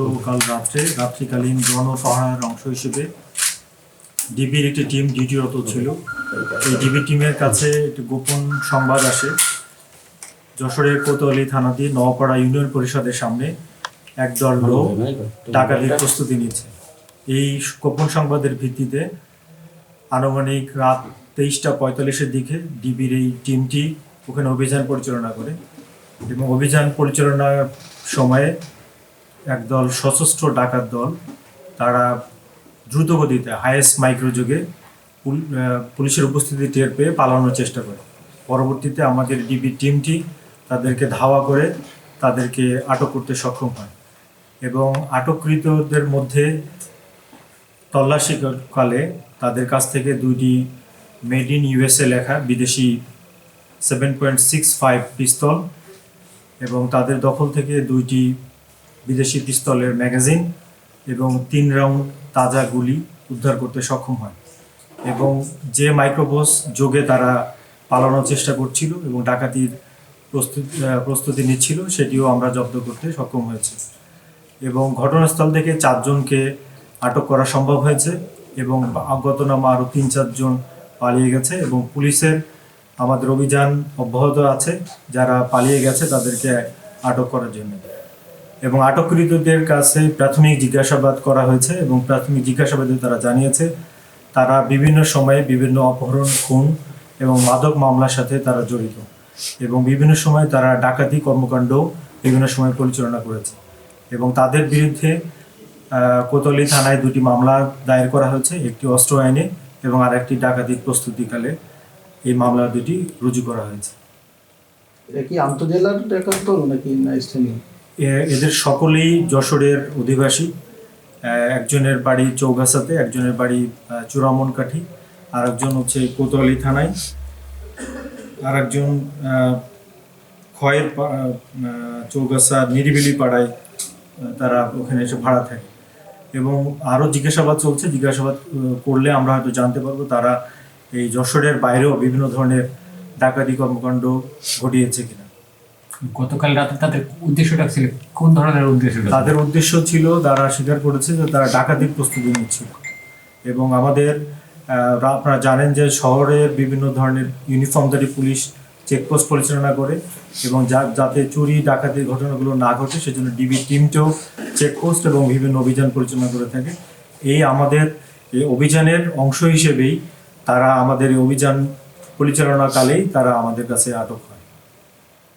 গতকাল রাত্রে, রাত্রিকালীন গণপাহারার অংশ হিসেবে ডিবির একটি টিম ডিউটিরত ছিল। এই ডিবি টিমের কাছে একটি গোপন সংবাদ আসে। যশোরের কোতোয়ালি থানাধীন নওপাড়া ইউনিয়ন পরিষদের সামনে একদল লোক ডাকাতির প্রস্তুতি নিচ্ছে। এই গোপন সংবাদের ভিত্তিতে আনুমানিক রাত তেইশটা পঁয়তাল্লিশের দিকে ডিবির এই টিমটি ওখানে অভিযান পরিচালনা করে এবং অভিযান পরিচালনার সময়ে একদল সশস্ত্র ডাকাত দল, তারা দ্রুতগতিতে হাইয়েস্ট মাইক্রোযোগে পুলিশের উপস্থিতি টের পেয়ে পালানোর চেষ্টা করে। পরবর্তীতে আমাদের ডিবি টিমটি তাদেরকে ধাওয়া করে তাদেরকে আটক করতে সক্ষম হয় এবং আটককৃতদের মধ্যে তল্লাশিকালে তাদের কাছ থেকে দুইটি মেড ইন ইউএসএ লেখা বিদেশি seven point six five pistol এবং তাদের দখল থেকে দুইটি বিদেশি পিস্তলের ম্যাগাজিন এবং তিন রাউন্ড তাজা গুলি উদ্ধার করতে সক্ষম হয়। এবং যে মাইক্রোবোস যোগে তারা পালানোর চেষ্টা করছিল এবং ডাকাতির প্রস্তুতি প্রস্তুতি নিচ্ছিল, সেটিও আমরা জব্দ করতে সক্ষম হয়েছে। এবং ঘটনাস্থল থেকে চারজনকে আটক করা সম্ভব হয়েছে এবং অজ্ঞাতনামা আরও তিন চারজন পালিয়ে গেছে এবং পুলিশের আমাদের অভিযান অব্যাহত আছে। যারা পালিয়ে গেছে তাদেরকে আটক করার জন্য। এবং আটককৃতদের কাছে প্রাথমিক জিজ্ঞাসাবাদ করা হয়েছে এবং প্রাথমিক জিজ্ঞাসাবাদে তারা জানিয়েছে, তারা বিভিন্ন সময়ে বিভিন্ন অপহরণ, খুন এবং মাদক মামলার সাথে তারা জড়িত এবং বিভিন্ন সময় তারা ডাকাতি কর্মকাণ্ড বিভিন্ন সময় পরিচালনা করেছে এবং তাদের বিরুদ্ধে কোতলি থানায় দুটি মামলা দায়ের করা হয়েছে, একটি অস্ত্র আইনে এবং আর একটি ডাকাতির প্রস্তুতিকালে এই মামলা দুটি রুজু করা হয়েছে। এটা কি আন্তজেলার ডাকাত নাকি না স্থানীয়? এদের সকলেই যশোরের অধিবাসী। একজনের বাড়ি চৌগাছাতে একজনের বাড়ি চূড়ামনকাঠি আর একজন হচ্ছে কোতোয়ালি থানায় আর একজন আহ, চৌগাছা নিরিবিলি পাড়ায় তারা ওখানে এসে ভাড়া থাকে। এবং আরও জিজ্ঞাসাবাদ চলছে জিজ্ঞাসাবাদ করলে আমরা হয়তো জানতে পারব তারা এই যশোরের বাইরেও বিভিন্ন ধরনের ডাকাতি কর্মকাণ্ড ঘটিয়েছে কিনা। গতকাল রাতে তাদের উদ্দেশ্যটা ছিল কোন ধরনের উদ্দেশ্য তাদের উদ্দেশ্য ছিল, তারা স্বীকার করেছে যে তারা ডাকাতির প্রস্তুতি নিচ্ছিল এবং আমাদের আপনারা জানেন যে শহরের বিভিন্ন ধরনের ইউনিফর্মধারী পুলিশ চেকপোস্ট পরিচালনা করে এবং যা- যাতে চুরি, ডাকাতির ঘটনাগুলো না ঘটে, সেজন্য ডিবি টিমটাও চেকপোস্ট এবং বিভিন্ন অভিযান পরিচালনা করে থাকে। এই আমাদের এই অভিযানের অংশ হিসেবেই তারা আমাদের এই অভিযান পরিচালনাকালেই তারা আমাদের কাছে আটক